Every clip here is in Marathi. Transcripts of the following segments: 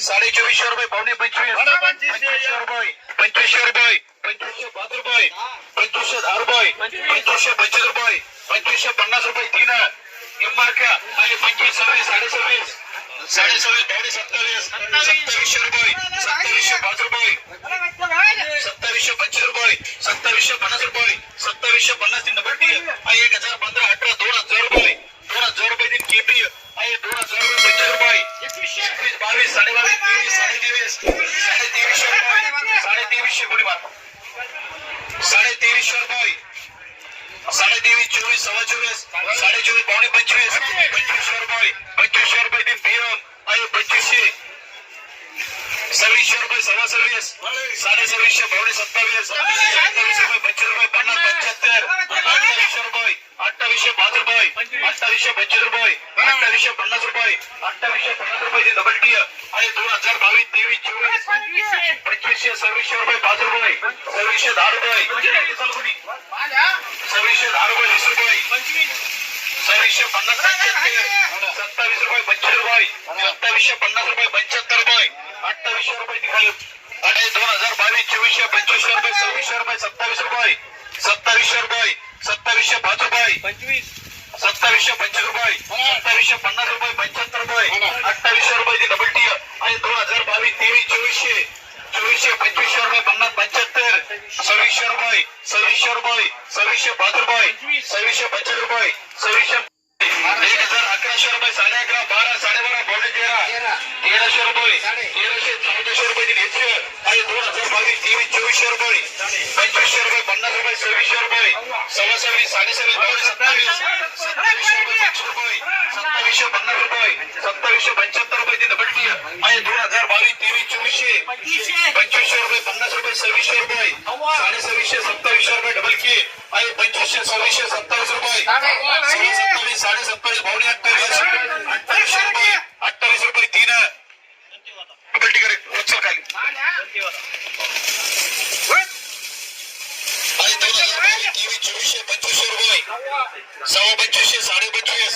साडे चोवीसशे रुपये पावणे पंचवीस. पंचवीसशे रुपये. पंचवीसशे रुपये. पंचवीसशे पाच रुपये. पंचवीसशे दहा रुपये. पंचवीसशे पंचवीस रुपये. पंचवीसशे पन्नास रुपये तीन. इमारक्या आणि पंचवीस सव्वीस साडे सव्वीस साडे सव्वीस पावणे सत्तावीस. सत्तावीसशे रुपये. सत्तावीसशे पाच रुपये. सत्तावीसशे पंचवीस रुपये. सत्तावीसशे पन्नास रुपये. सत्तावीसशे पन्नास तीन डबल आहे एक हजार पंधरा अठरा दोन हजार रुपये दोन हजार रुपये तीन केपी आहे दोन हजार रुपये पंचवीस रुपये एकवीस तेवीस साडे तेवीस रुपये साडे तेवीसशे मार साडे रुपये साडे चोवीस सव्वा चोवीस साडे चोवीस पावणे पंचवीस पंचवीसशे रुपये पंचवीसशे रुपये आहे पंचवीसशे. सव्वीसशे रुपये सव्वा सव्वीस साडे सव्वीसशे पावणे सत्तावीस सत्तावीस रुपये पंचवीस रुपये पन्नास पंच्याहत्तर अठ्ठावीसशे रुपये अठ्ठावीसशे पाच रुपये. अठ्ठावीसशे पंचवीस रुपये. अठ्ठावीसशे पन्नास रुपये. अठ्ठावीसशे पन्नास रुपये ती डबल टी आहे दोन हजार बावीस तेवीस चोवीस पंचवीसशे. सव्वीसशे रुपये पाच रुपये. सव्वीसशे दहा रुपये. सव्वीसशे दहा रुपये वीस रुपये. सव्वीसशे पन्नास सत्तावीस रुपये पंचवीस रुपये. सत्तावीसशे पन्नास रुपये पंच्याहत्तर रुपये. अठ्ठावीसशे रुपये आणि दोन हजार बावीस चोवीसशे पंचवीसशे रुपये सव्वीसशे रुपये सत्तावीस रुपये. सत्तावीसशे रुपये. सत्तावीसशे पाच रुपये. पंचवीस. सत्तावीसशे पंचवीस रुपये. सत्तावीसशे पन्नास रुपये पंच्याहत्तर रुपये. अठ्ठावीसशे रुपये डबल टी आणि दोन हजार बावीस तेवीस चोवीसशे. चोवीसशे पंचवीसशे रुपये पन्नास पंच्याहत्तर. सव्वीसशे रुपये सव्वीसशे रुपये सव्वीसशे पाच रुपये सव्वीसशे पंचवीस रुपये सव्वीसशे एक हजार अकराशे रुपये साडे अकरा तेराशे रुपये तेराशे चौदाशे रुपये एकशे आणि दोन हजार बावीस तेवीस चोवीसशे रुपये पंचवीसशे रुपये पन्नास रुपये सव्वीसशे रुपये सव्वा सव्वीस साडे सव्वीस सत्तावीस. सत्तावीसशे रुपये पाचशे रुपये सत्तावीसशे पन्नास रुपये सत्तावीसशे पंच्याहत्तर रुपये ती डबल टी आणि दोन हजार बावीस तेवीस चोवीसशे. पंचवीसशे. रुपये पन्नास रुपये सव्वीसशे रुपये साडे सव्वीसशे सत्तावीसशे रुपये डबल की आणि पंचवीसशे सव्वीसशे सत्तावीस रुपये सत्तावीस. साडे सत्तावीस अठ्ठावीस. अठ्ठावीसशे रुपये अठ्ठावीस रुपये तीन डबल टी करेक्ट उचल खाली आणि दोन हजार बावीस तेवीस चोवीसशे पंचवीसशे रुपये. सव्वा पंचवीसशे साडे पंचवीस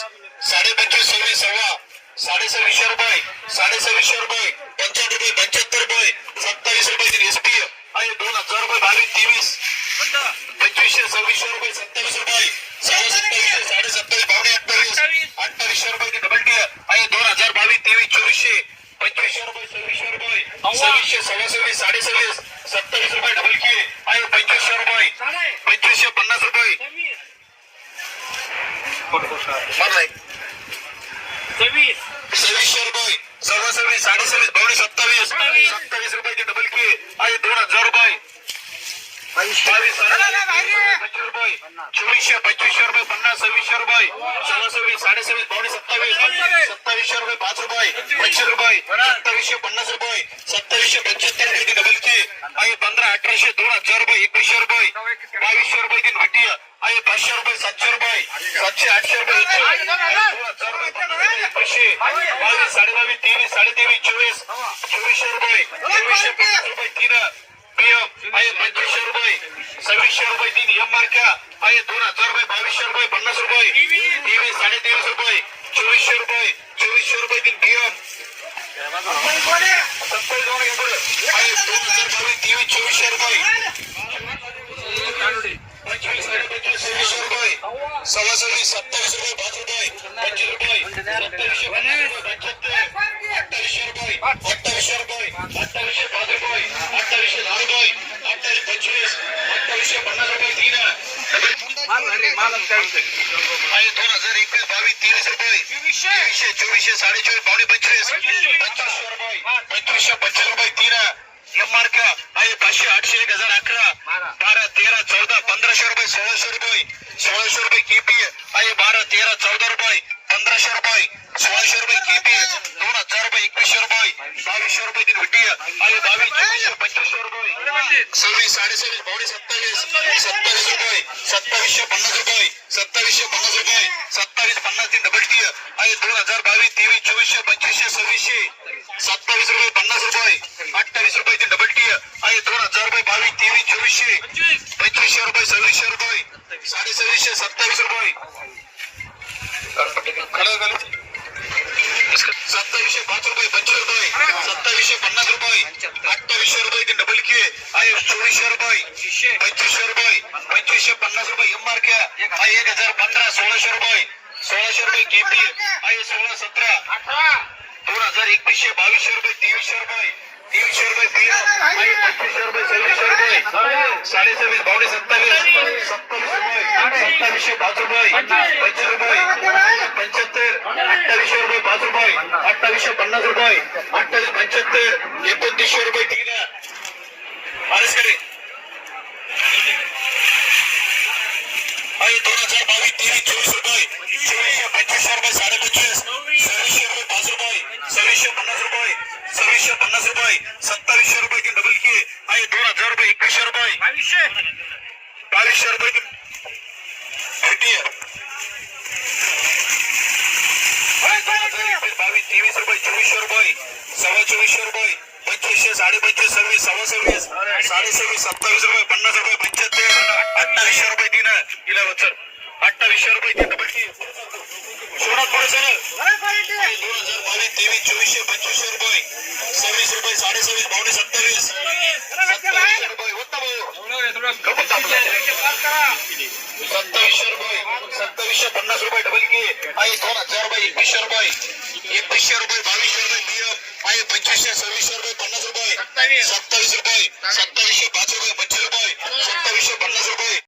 साडे पंचवीस सव्वीस सव्वा साडे सव्वीसशे रुपये साडे सव्वीसशे रुपये पंच्याहत्तर रुपये पंच्याहत्तर रुपये सत्तावीस रुपये आणि दोन हजार रुपये बावीस तेवीस पंचवीसशे सव्वीसशे रुपये सत्तावीस रुपये साडे सत्तावीसशे साडे सत्तावीस पावणे अठ्ठावीस अठ्ठावीसशे रुपये डबल टी आणि दोन हजार बावीस तेवीस चोवीसशे पंचवीसशे रुपये सव्वीसशे रुपये सव्वीसशे सव्वा सव्वीस साडे सव्वीस सत्तावीस रुपये डबल की आणि पंचवीसशे रुपये. पंचवीसशे पन्नास रुपये. सव्वीसशे रुपये. सव्वा सव्वीस साडे सव्वीस पावणे सत्तावीस. सत्तावीस रुपये ती डबल की आणि दोन हजार रुपये. चोवीसशे पंचवीसशे रुपये पन्नास सव्वीसशे रुपये सव्वा सव्वीस साडे सव्वीस पावणे सत्तावीस. सत्तावीसशे रुपये पाच रुपये पंचवीस रुपये सत्तावीसशे पन्नास रुपये सत्तावीसशे पंच्याहत्तर रुपये डबल की आणि पंधरा अठराशे दोन हजार रुपये एकवीसशे रुपये बावीसशे रुपये तीन भट्टी आहे पाचशे रुपये सातशे रुपये सातशे आठशे रुपये पाचशे बावीस साडे बावीस तेवीस साडे तेवीस चोवीस चोवीसशे रुपये चोवीसशे पन्नास रुपये तीन. पीएम आहे पंचवीसशे रुपये सव्वीसशे रुपये तीन एम मार्क्या आहे दोन हजार रुपये बावीसशे रुपये पन्नास रुपये. टीव्ही साडे तेवीस रुपये चोवीसशे रुपये चोवीसशे रुपये तीन पीएम सत्तावीस दोन आहे दोन हजार बावीस तेवीस चोवीसशे रुपये. पंचवीस साडे पंचवीस सव्वीसशे रुपये. सव्वा सव्वीस सत्तावीस रुपये पाच रुपये. पंचवीस रुपये सत्तावीसशे पन्नास रुपये पंच्याहत्तर. अठ्ठावीसशे रुपये अठ्ठावीसशे पाच रुपये अठ्ठावीसशे दहा रुपये अठ्ठावीस पंचवीस अठ्ठावीसशे पन्नास रुपये तीन. दोन हजार एकवीस बावीस तेवीस रुपये तेवीसशे चोवीसशे. साडे चोवीस पावणे पंचवीस. पंचवीसशे. रुपये पंचवीसशे पंचवीस रुपये तीन. M mark. आहे पाचशे आठशे एक हजार अकरा. बारा. तेरा चौदा पंधराशे रुपये सोळाशे रुपये सोळाशे रुपये केपी. आहे बारा तेरा चौदा रुपये. पंधराशे रुपये सोळाशे रुपये केपी दोन हजार रुपये एकवीसशे रुपये बावीसशे रुपये तीन विटी आहे बावीस चोवीसशे पंचवीसशे रुपये सव्वीस साडे सव्वीस पावणे सत्तावीस सत्तावीस रुपये सत्तावीसशे पन्नास रुपये सत्तावीसशे पन्नास रुपये सत्तावीस पन्नास तीन डबल टी आहे. दोन हजार बावीस तेवीस चोवीसशे पंचवीसशे सव्वीसशे. सत्तावीस रुपये पन्नास रुपये अठ्ठावीस रुपये तीन डबल टी आहे. दोन हजार रुपये बावीस तेवीस चोवीसशे. पंचवीसशे रुपये सव्वीसशे रुपये साडे सव्वीसशे सत्तावीस रुपये. पाच रुपये अठ्ठावीसशे रुपये ते डबल के आहे चोवीसशे रुपये पंचवीसशे रुपये पंचवीसशे पन्नास रुपये एम मार्क आहे एक हजार पंधरा सोळाशे रुपये सोळाशे रुपये केपी आहे सोळा सतरा दोन हजार एकवीसशे बावीसशे रुपये तेवीसशे रुपये तेवीसशे रुपये आहे पंचवीसशे रुपये सव्वीसशे रुपये साडे सव्वीस बावडे सत्तावीस सत्तावीस रुपये सत्तावीसशे पाच रुपये. पंचवीस. रुपये. पंच्याहत्तर. अठ्ठावीसशे रुपये पाच रुपये. अठ्ठावीसशे पन्नास रुपये. अठ्ठावीस पंच्याहत्तर. एकोणतीसशे रुपये तीन. आरस करे दोन हजार बावीस तेवीस चोवीस रुपये. चोवीसशे पंचवीसशे रुपये साडे पंचवीस सव्वीसशे रुपये पाच रुपये. सव्वीसशे पन्नास रुपये. सव्वीसशे पन्नास रुपये. सत्तावीसशे रुपये की डबल की आहे दोन हजार रुपये एकवीसशे रुपये. बावीसशे. बावीसशे रुपये की फिफ्टी बावीस तेवीस रुपये चोवीसशे रुपये सव्वा चोवीसशे रुपये पंचवीसशे साडे पंचवीस सव्वीस सव्वा सव्वीस साडे सव्वीस सत्तावीस रुपये पन्नास रुपये पंच्याहत्तर अठ्ठावीसशे रुपये तीन तिला वचर अठ्ठावीसशे रुपये तीन डबल की सोडा पुढे सर दोन हजार बावीस तेवीस चोवीसशे पंचवीसशे रुपये सव्वीस रुपये साडे सव्वीस बावणे सत्तावीस सत्तावीसशे रुपये होता पन्नास रुपये डबल की आहे दोन हजार रुपये एकवीसशे रुपये. एकवीसशे रुपये बावीसशे रुपये पीएफ आहे पंचवीसशे सव्वीसशे रुपये पन्नास रुपये. सत्तावीस. सत्तावीस रुपये सत्तावीसशे पाच रुपये पंचवीस रुपये. सत्तावीसशे पन्नास रुपये.